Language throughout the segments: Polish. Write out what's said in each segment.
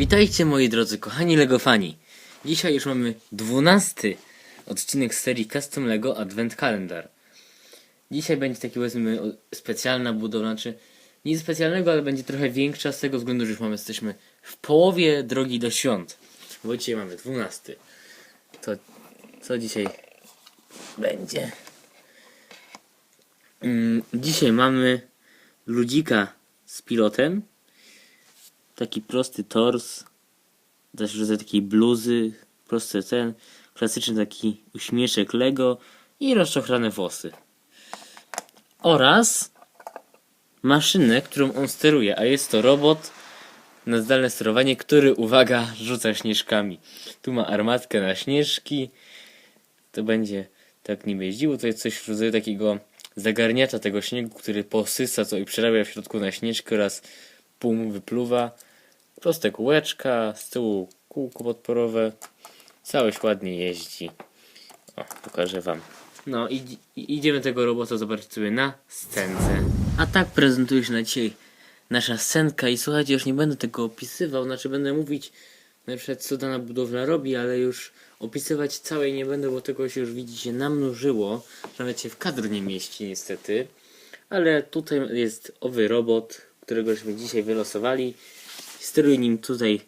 Witajcie moi drodzy kochani Lego fani. Dzisiaj już mamy dwunasty odcinek z serii Custom Lego Advent Calendar. Dzisiaj będzie taki powiedzmy specjalna budowla, znaczy nic specjalnego, ale będzie trochę większa z tego względu, że już mamy, jesteśmy w połowie drogi do świąt. Bo dzisiaj mamy dwunasty. To co dzisiaj będzie? Mm, dzisiaj mamy ludzika z pilotem taki prosty tors, też rodzaj takiej bluzy, prosty ten, klasyczny taki uśmieszek Lego i rozczochrane włosy. Oraz maszynę, którą on steruje, a jest to robot na zdalne sterowanie, który, uwaga, rzuca śnieżkami. Tu ma armatkę na śnieżki, to będzie tak niby jeździło, to jest coś w rodzaju takiego zagarniacza tego śniegu, który posysa to i przerabia w środku na śnieżkę oraz pum wypluwa. Proste kółeczka, z tyłu kółko podporowe. Całość ładnie jeździ. O, pokażę wam. No i, i idziemy tego robota zobaczyć sobie na scence. A tak prezentuje się na dzisiaj nasza scenka i słuchajcie, już nie będę tego opisywał, znaczy będę mówić na przykład co dana budowla robi, ale już opisywać całej nie będę, bo tego się już widzicie namnożyło, nawet się w kadr nie mieści niestety. Ale tutaj jest owy robot, któregośmy dzisiaj wylosowali. Steruje nim tutaj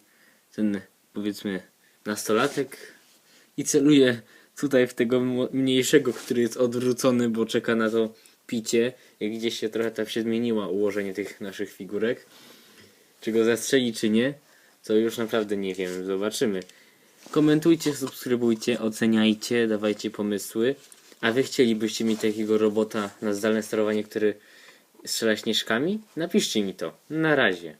ten powiedzmy nastolatek i celuje tutaj w tego mniejszego, który jest odwrócony, bo czeka na to picie. Jak gdzieś się trochę tam się zmieniło ułożenie tych naszych figurek. Czy go zastrzeli, czy nie, to już naprawdę nie wiem. Zobaczymy. Komentujcie, subskrybujcie, oceniajcie, dawajcie pomysły. A wy chcielibyście mieć takiego robota na zdalne sterowanie, który strzela śnieżkami? Napiszcie mi to. Na razie.